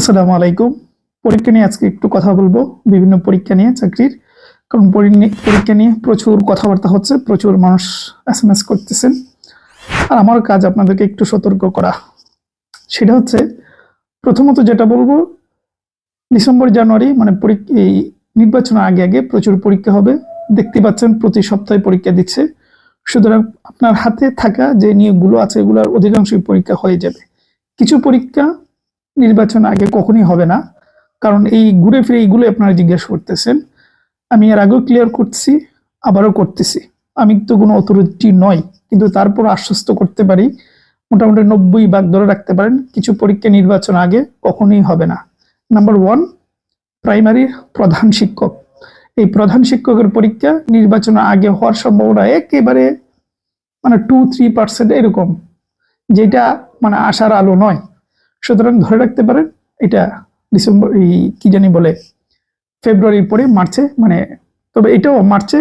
আসসালামু আলাইকুম। পরীক্ষা নিয়ে আজকে একটু কথা বলব। বিভিন্ন পরীক্ষা নিয়ে, চাকরির। কারণ পরি- পরীক্ষা নিয়ে প্রচুর কথাবার্তা হচ্ছে, প্রচুর মানুষ এস এম এস করতেছেন। আর আমার কাজ আপনাদেরকে একটু সতর্ক করা। সেটা হচ্ছে, প্রথমত যেটা বলব, ডিসেম্বর, জানুয়ারি মানে এই নির্বাচনের আগে আগে প্রচুর পরীক্ষা হবে। দেখতে পাচ্ছেন, প্রতি সপ্তাহে পরীক্ষা দিচ্ছে। সুতরাং আপনার হাতে থাকা যে নিয়োগগুলো আছে, এগুলোর অধিকাংশই পরীক্ষা হয়ে যাবে। কিছু পরীক্ষা নির্বাচন আগে কখনই হবে না। কারণ এই ঘুরে ফিরে এইগুলো আপনারা জিজ্ঞেস করতেছেন। আমি এর আগেও ক্লিয়ার করছি আবারও করতেছি। আমি তো কোনো অথরিটি নয় কিন্তু তারপর আশ্বস্ত করতে পারি। মোটামুটি নব্বই ভাগ ধরে রাখতে পারেন, কিছু পরীক্ষা নির্বাচন আগে কখনোই হবে না। নাম্বার ওয়ান প্রাইমারি প্রধান শিক্ষক। এই প্রধান শিক্ষকের পরীক্ষা নির্বাচনের আগে হওয়ার সম্ভাবনা একেবারে মানে টু থ্রি পার্সেন্ট এরকম। যেটা মানে আশার আলো নয়। সুতরাং ধরে রাখতে পারেন, এটা ডিসেম্বর, এই কি জানি বলে, ফেব্রুয়ারির পরে মার্চে মানে তবে এটাও মার্চে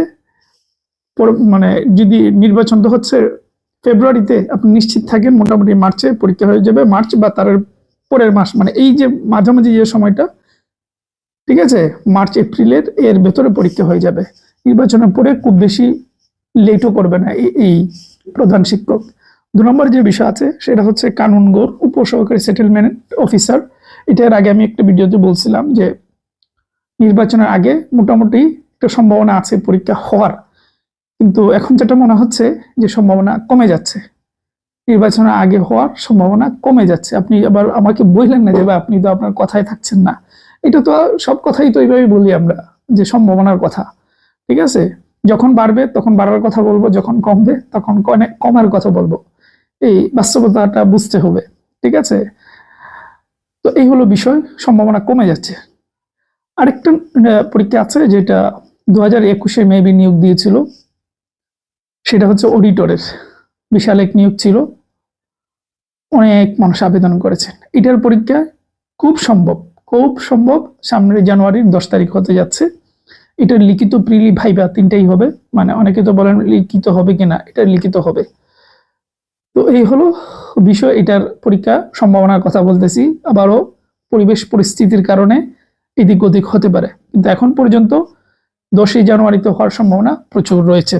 মানে যদি নির্বাচন তো হচ্ছে ফেব্রুয়ারিতে, আপনি নিশ্চিত থাকেন মোটামুটি মার্চে পরীক্ষা হয়ে যাবে, মার্চ বা তার পরের মাস মানে এই যে মাঝামাঝি যে সময়টা, ঠিক আছে, মার্চ, এপ্রিলের, এর ভেতরে পরীক্ষা হয়ে যাবে। নির্বাচনের পরে খুব বেশি লেটও করবে না এই প্রধান শিক্ষক। দু নম্বর যে বিষয় আছে, সেটা হচ্ছে কানুনগর উপসহকারী সেটেলমেন্ট অফিসার এটার আগে আমি একটা ভিডিওতে বলছিলাম যে, নির্বাচনের আগে মোটামুটি একটা সম্ভাবনা আছে পরীক্ষা হওয়ার। কিন্তু এখন যেটা মনে হচ্ছে যে সম্ভাবনা কমে যাচ্ছে। নির্বাচনের আগে হওয়ার সম্ভাবনা কমে যাচ্ছে। আপনি আবার আমাকে বললেন না যে, ভাই, আপনি তো আপনার কথায় থাকছেন না। এটা তো সব কথাই তো এইভাবেই বলি আমরা, যে সম্ভাবনার কথা। ঠিক আছে? যখন বাড়বে তখন বাড়ার কথা বলব, যখন কমবে তখন কমার কথা বলব। এই বাস্তবতাটা বুঝতে হবে, ঠিক আছে? তো এই হলো বিষয়, সম্ভাবনা কমে যাচ্ছে। আরেকটা পরীক্ষা আছে যেটা দু হাজার একুশে মেবি নিয়োগ দিয়েছিল, সেটা হচ্ছে অডিটরের বিশাল এক নিয়োগ ছিল। অনেক মানুষ আবেদন করেছেন। এটার পরীক্ষা খুব সম্ভব খুব সম্ভব। সামনের জানুয়ারির দশ তারিখ হতে যাচ্ছে। এটার লিখিত প্রিলি ভাইবা তিনটাই হবে। মানে অনেকে তো বলেন লিখিত হবে কিনা, এটা লিখিত হবে। তো এই হলো বিষয়, এটার পরীক্ষা সম্ভাবনার কথা বলতেছি। আবারও পরিবেশ পরিস্থিতির কারণে এদিক ওদিক হতে পারে। কিন্তু এখন পর্যন্ত দশই জানুয়ারিতে হওয়ার সম্ভাবনা প্রচুর রয়েছে।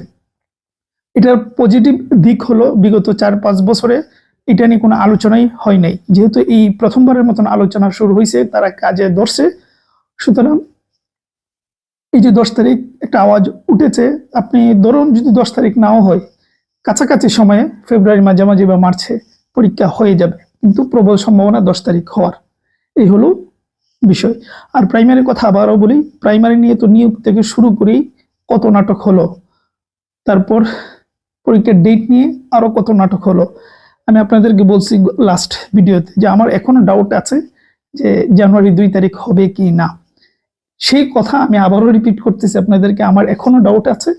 এটার পজিটিভ দিক হলো বিগত চার পাঁচ বছরে এটা নিয়ে কোনো আলোচনাই হয় নাই। যেহেতু এই প্রথমবারের মতন আলোচনা শুরু হয়েছে তারা কাজে ধরছে। সুতরাং এই যে দশ তারিখ একটা আওয়াজ উঠেছে, আপনি ধরুন যদি দশ তারিখ নাও হয় কাছাকাছি সময়ে ফেব্রুয়ারি মাঝামাঝি বা মার্চে পরীক্ষা হয়ে যাবে, কিন্তু প্রবল সম্ভাবনা দশ তারিখ হওয়ার। এই হলো বিষয়। আর প্রাইমারি কথা আবারও বলি প্রাইমারি নিয়ে তো নিয়োগ থেকে শুরু করেই কত নাটক হলো, তারপর পরীক্ষার ডেট নিয়ে আরও কত নাটক হলো। আমি আপনাদেরকে বলছি লাস্ট ভিডিওতে যে আমার এখনও ডাউট আছে যে জানুয়ারি দুই তারিখ হবে কি না। সেই কথা আমি আবারও রিপিট করতেছি, আপনাদেরকে আমার এখনও ডাউট আছে।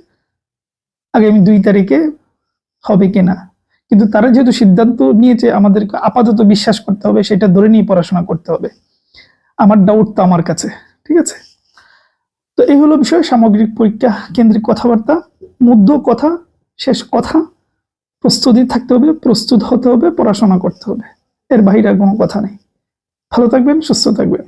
আগামী দুই তারিখে হবে কিনা? কিন্তু তারা যেহেতু সিদ্ধান্ত নিয়েছে আমাদেরকে আপাতত বিশ্বাস করতে হবে, সেটা ধরে নিয়ে পড়াশোনা করতে হবে। আমার ডাউট তো আমার কাছে, ঠিক আছে? তো এই হলো বিষয়, সামগ্রিক পরীক্ষা কেন্দ্রিক কথাবার্তা, মধ্য কথা, শেষ কথা, প্রস্তুতি থাকতে হবে, প্রস্তুত হতে হবে, পড়াশোনা করতে হবে। এর আর কোনো কথা নেই। ভালো থাকবেন, সুস্থ থাকবেন।